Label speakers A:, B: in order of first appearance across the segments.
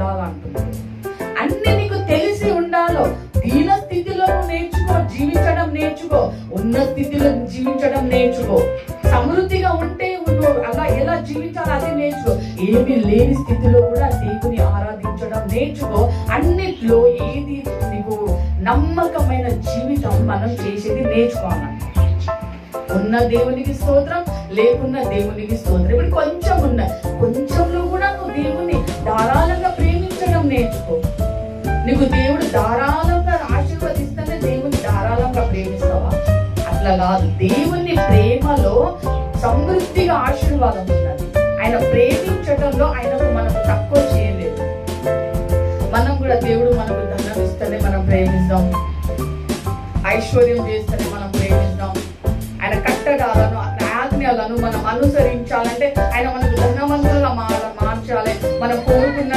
A: ఉండాలంటున్నాడు. అన్ని నీకు తెలిసి ఉండాలో. దీన స్థితిలో నేర్చుకో జీవించడం నేర్చుకో. ఉన్న స్థితిలో జీవించడం నేర్చుకో. సమృద్ధిగా ఉంటే నువ్వు అలా ఎలా జీవించాలో అదే నేర్చుకో. ఏమి లేని స్థితిలో కూడా దేవుని ఆరాధించడం నేర్చుకో. అన్నిట్లో ఏది నీకు నమ్మకమైన జీవితం మనం చేసేది నేర్చుకోవాలి ఉన్న దేవునికి స్తోత్రం లేకున్న దేవునికి స్తోత్రం. ఇప్పుడు కొంచెం ఉన్న కొంచెంలో నేర్చుకో నీకు దేవుడు ధారాళంగా ఆశీర్వదిస్తేనే దేవుని ధారాళంగా ప్రేమిస్తావా? అట్లా కాదు. దేవుని ప్రేమలో సమృద్ధిగా ఆశీర్వాదం ఉన్నది ఆయన ప్రేమించడంలో ఆయనకు మనం తక్కువ చేయలేదు మనం కూడా దేవుడు మనకు ధనం ఇస్తేనే మనం ప్రేమిస్తాం. ఐశ్వర్యం చేస్తేనే మనం ప్రేమిస్తాం. ఆయన కట్టడాలను ఆజ్ఞలను మనం అనుసరించాలంటే ఆయన మనకు ధనవంతులుగా మార మార్చాలి. మనం కోరుకున్న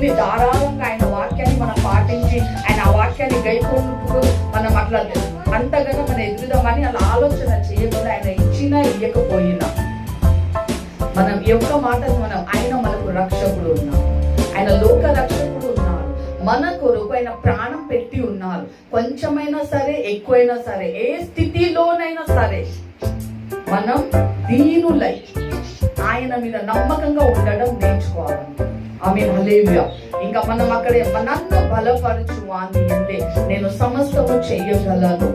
A: దేవుని ధారాళంగా ఆయన వాక్యాన్ని మనం పాటించి ఆయన ఆ వాక్యాన్ని గైకొంటూ మనం అట్లా అంతగానో మనం ఎదురుదామని అలా ఆలోచన చేయకుండా ఆయన ఇచ్చినా ఇవ్వకపోయినా మనం యొక్క మాటను మనం ఆయన మనకు రక్షకుడు ఉన్నాం ఆయన లోక రక్షకుడు ఉన్నాడు. మన కొరకు ఆయన ప్రాణం పెట్టి ఉన్నారు కొంచెమైనా సరే ఎక్కువైనా సరే ఏ స్థితిలోనైనా సరే మనం దీనులై ఆయన మీద నమ్మకంగా ఉండడం నేర్చుకోవాలి. ఆమె హలేలుయా ఇంకా మనం అక్కడే నన్ను బలపరచు అని అంటే నేను సమస్తము చేయగలను.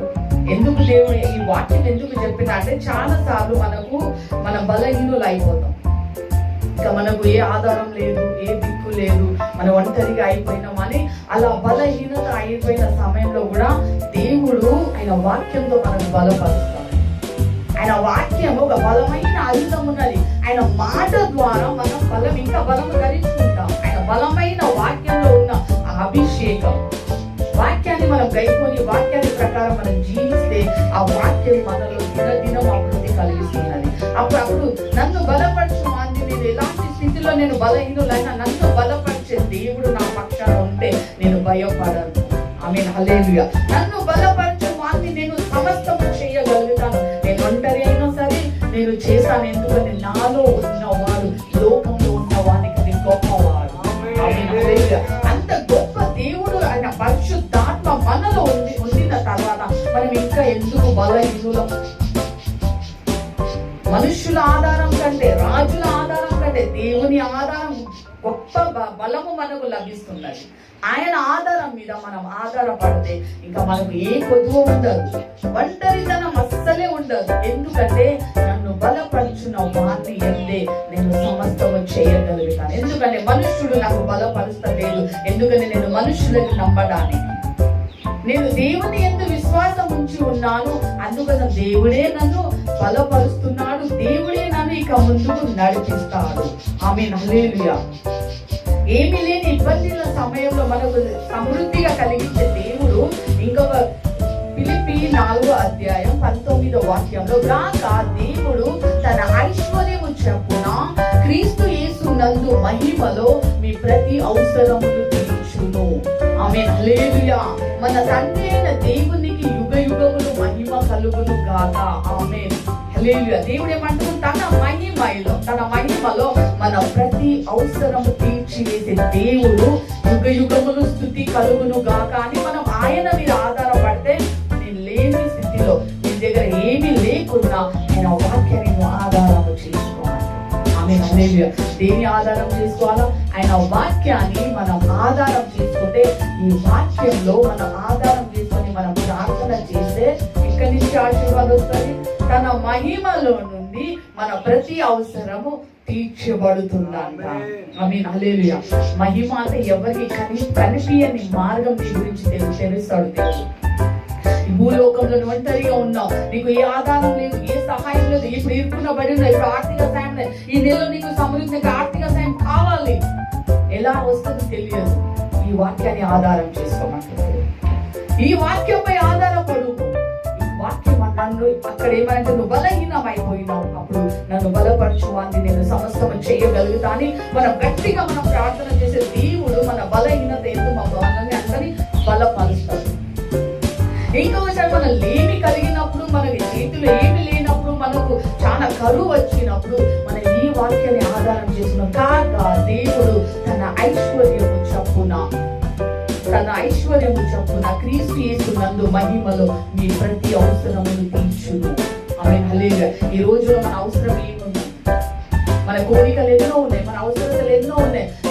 A: ఎందుకు దేవుడు ఈ వాక్యం ఎందుకు చెప్పిన అంటే చాలా సార్లు మనకు మన బలహీనులు అయిపోతాం ఇంకా మనకు ఏ ఆధారం లేదు ఏ దిక్కు లేదు మనం ఒంటరిగా అయిపోయినాం అని అలా బలహీనత అయిపోయిన సమయంలో కూడా దేవుడు ఆయన వాక్యంతో మనకు బలపరుస్తాడు. ఆయన వాక్యం ఒక బలమైన ఆయుధం ఉన్నది ఆయన మాట ద్వారా మనం బలం ఇంకా బలం మనం జీవిస్తే ఆ వాక్యం మనలో దినదినం అభివృద్ధి కలిగిస్తున్నది. అప్పుడు అప్పుడు నన్ను బలపరచు అంది నేను ఎలాంటి స్థితిలో నేను బలహీనులైనా నన్ను బలపరిచే దేవుడు నా పక్షాన ఉంటే నేను భయపడను. ఆమె హలేలుగా నన్ను బలపరచు వాన్ని నేను సమస్తము చేయగలుగుతాను. నేను ఒంటరి అయినా సరే నేను చేశాను ఎందుకంటే నాలో ఉన్నవాడు లోకంలో ఉన్న వానికి గొప్పవాడు. ఆమె హలేలుగా మనం ఎందుకు బలహీనులం? మనుష్యుల ఆధారం కంటే రాజుల ఆధారం కంటే దేవుని ఆధారం గొప్ప బ- బలము మనకు లభిస్తున్నది. ఆయన ఆధారం మీద మనం ఆధారపడితే ఇంకా మనకు ఏ కొద్దువ ఉండదు. ఒంటరితనం అస్సలే ఉండదు. ఎందుకంటే నన్ను బలపరుచున్న వారిని ఎందే నేను సమస్తము చేయగలుగుతాను. ఎందుకంటే మనుష్యుడు నాకు బలపరుస్తలేదు. ఎందుకంటే నేను మనుషులను నమ్మడానికి నేను దేవుని ఎందుకు ఉన్నాను అందుకని దేవుడే నన్ను బలపరుస్తున్నాడు. దేవుడే నన్ను ఇక ముందుకు నడిపిస్తాడు. ఆమె హల్లెలూయా. ఏమీ లేని ఇబ్బందుల సమయంలో మనకు సమృద్ధిగా కలిగించే దేవుడు ఇంకొక పిలిపి నాలుగో అధ్యాయం పంతొమ్మిదో వాక్యంలో గాక దేవుడు తన ఐశ్వర్యము చెప్పున? క్రీస్తు యేసు నందు మహిమలో మీ ప్రతి అవసరమును తీర్చును. ఆమె హల్లెలూయా. మన తండ్రి అయిన దేవుని గాక ఆమె హల్లెలూయా. దేవుడు ఏమంటారు తన మహిమలో తన మహిమలో మన ప్రతి అవసరము తీర్చివేసే దేవుడు యుగ యుగములు స్థుతి కలుగును గాక అని మనం ఆయన మీద ఆధారపడితే నేను లేని స్థితిలో నీ దగ్గర ఏమీ లేకుండా నేను వాక్యాన్ని నువ్వు చేసుకోవాలి. ఆమె హల్లెలూయా. దేని ఆధారం చేసుకోవాలా? ఆయన వాక్యాన్ని మనం ఆధారం చేసుకుంటే ఈ వాక్యంలో మనం ఆధారం వస్తుంది తన మహిమలో నుండి మన ప్రతి అవసరము తీర్చబడుతుందంట. మీన్ హల్లెలూయా. మహిమ అంటే ఎవరికి కని కనిపించని మార్గం నీ గురించి తెలుస్తాడు దేవుడు. భూలోకంలో ఒంటరిగా ఉన్నావు. నీకు ఏ ఆధారం లేదు ఏ సహాయం లేదు ఇప్పుడు ఇరుక్కున్న బడి ఉన్నావు ఇప్పుడు ఆర్థిక సాయం లేదు. ఈ నెలలో నీకు సమృద్ధి ఆర్థిక సాయం కావాలి. ఎలా వస్తుందో తెలియదు. ఈ వాక్యాన్ని ఆధారం చేసుకోమంటుంది ఈ వాక్యంపై ఆధారం నన్ను అక్కడ ఏమంటే నువ్వు బలహీనం అయిపోయినావు అప్పుడు నన్ను బలపరచు అని నేను సమస్తం చేయగలుగుతాని. మనం గట్టిగా మనం ప్రార్థన చేసే దేవుడు మన బలహీనత ఎందు మా భవనాన్ని అందరినీ బలపరుస్తాడు. ఇంకొకసారి మన లేమి కలిగినప్పుడు మనకి చేతిలో ఏమి లేనప్పుడు మనకు చాలా కరువు వచ్చినప్పుడు మన ఈ వాక్యాన్ని ఆధారం చేసిన కాగా దేవుడు తన ఐశ్వర్యము చప్పున తన ఐశ్వర్యము చప్పున క్రీస్తు నందు మహిమలో నీ ప్రతి అవసరమును తీర్చును. ఆమె హలేగా ఈ రోజులో మన అవసరం ఏముంది? మన కోరికలు ఎన్నో ఉన్నాయి మన అవసరతలు ఎన్నో ఉన్నాయి.